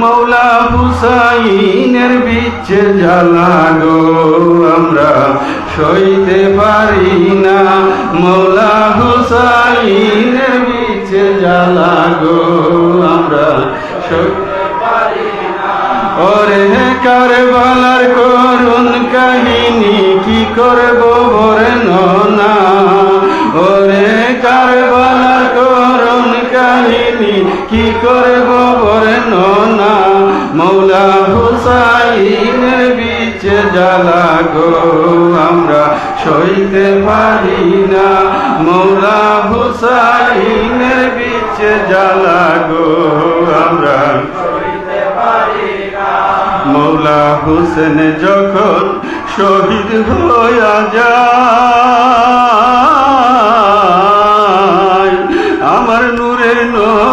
মৌলা হুসাইনের বিচ্ছে জ্বালা গো আমরা, সইতে পারি না। মৌলা হুসাইনের বিচ্ছে জ্বালা গো আমরা, সইতে পারি না। ওরে কারবালার করুণ কাহিনী কি করব বর্ণনা ওরে কারবালার করুণ কাহিনী কি করব বর্ণনা মৌলা হুসাইনের বিচে জ্বালা গো, আমরা সইতে পারি না। মৌলা হুসাইনের বিচে জ্বালা গো, আমরা মৌলা হোসেন যখন শহীদ হইয়া যায়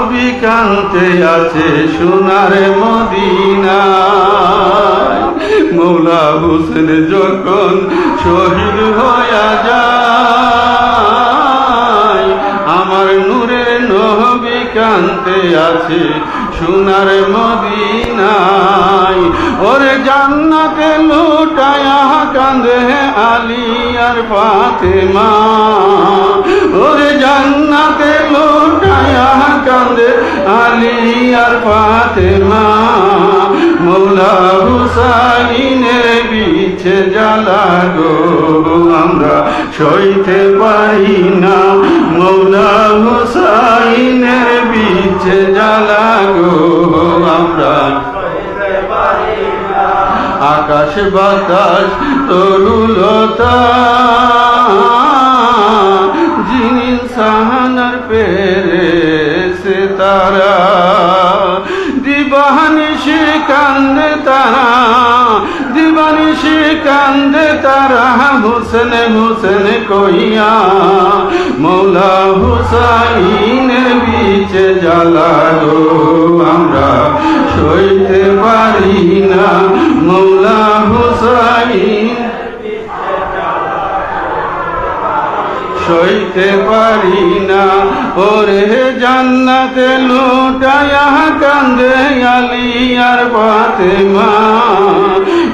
নবী কান্তে আছে সোনার মদিনা। মৌলা হোসেন যখন শহীদ হইয়া যায়, আমার নূরে নবী কান্তে আছে সোনার মদিনায়, ওরে জান্নাতে লুটায়া কান্দে আলী আর ফাতেমা। ওরে জান্নাতে লুটায়া কান্দে আলী আর ফাতেমা। মৌলা হুসাইনের বিছে জ্বালা গো, আমরা সইতে পারি না। মৌলা গো আমরা। আকাশ বাতাস তরুলতা। যিনি সাহানার পেরে সে তারা। তারা হুসেন হুসেন কইয়া, মৌলা হুসাইনের বিচে জ্বালা গো আমরা সইতে পারি না, মৌলা হুসাইন। সইতে পারি না, ওরে জান্নাতে লুটায়া কান্দে আলী আর ফাতেমা।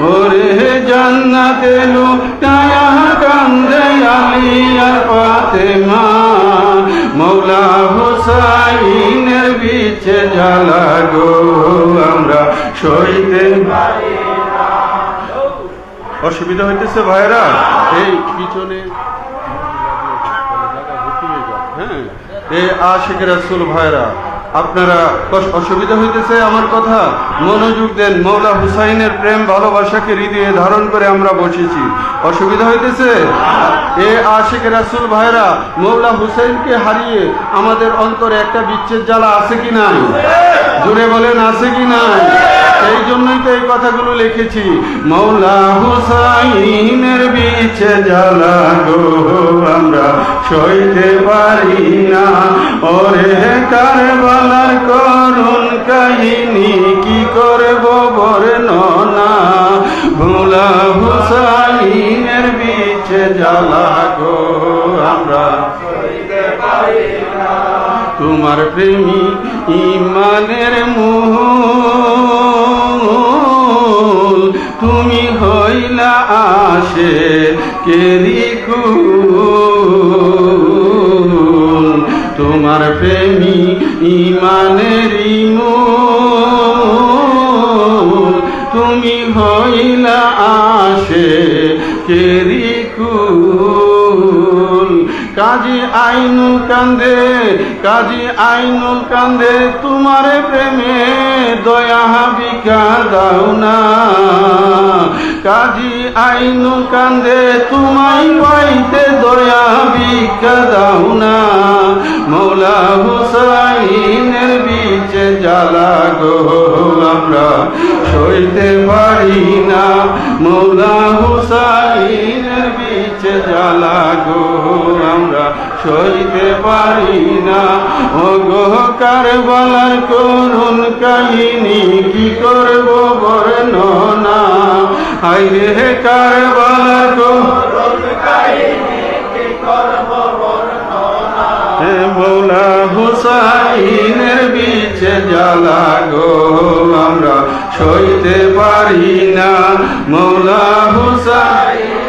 ওরে জান্নাতে লুটায়া কান্দে আলী আর ফাতেমা। মৌলা হুসাইনের বিচে জ্বালা গো আমরা সইতে অসুবিধা হইতেছে ভাইরা এই পিছনে হ্যাঁ। এ আশিক রাসুল ভাইরা আপনারা অসুবিধা হইতেছে আমার কথা? মনোযোগ দেন, মৌলা হুসাইনের প্রেম ভালোবাসাকে হৃদয়ে ধারণ করে আমরা বসেছি। অসুবিধা হইতেছে? এ আশিক রাসুল ভাইরা, মৌলা হুসাইনকে হারিয়ে আমাদের অন্তরে একটা বিচ্ছেদ জ্বালা আছে কি নাই? জুড়ে বলেন, আছে কি নাই? সেই জন্যই তো এই কথাগুলো লিখেছি। মৌলা হুসাইনের বিছে জ্বালা গো, আমরা সইতে পারি না। ওরে কারবালার করুণ কাহিনী, কি করব বর্ণনা? মৌলা হুসাইনের বিছে জ্বালা গো, আমরা সইতে পারি না। তোমার প্রেমী ইমানের মূল কেরিকুল তোমার প্রেমী ইমানের মূল তুমি হইলা কাজী আইনুল কান্দে, কাজী আইনুল কান্দে, তোমার প্রেমে দয়া বিকা দাও না। কাজী আইনুল কান্দে, তোমায় পাইতে দয়া বিকা দাও না। মৌলা হুসাইনের বিচে জ্বালা গো আমরা সইতে পারি না। মৌলা হুসাইনের বিচে জ্বালা গো আমরা সইতে পারি না। ও গো করুণ কাহিনী কি করব বর্ণনা? হাই রে কারবালার করুণ কাহিনী মৌলা হুসাইনের বিচ জ্বালা গো, আমরা সইতে পারি না। মৌলা হুসাইন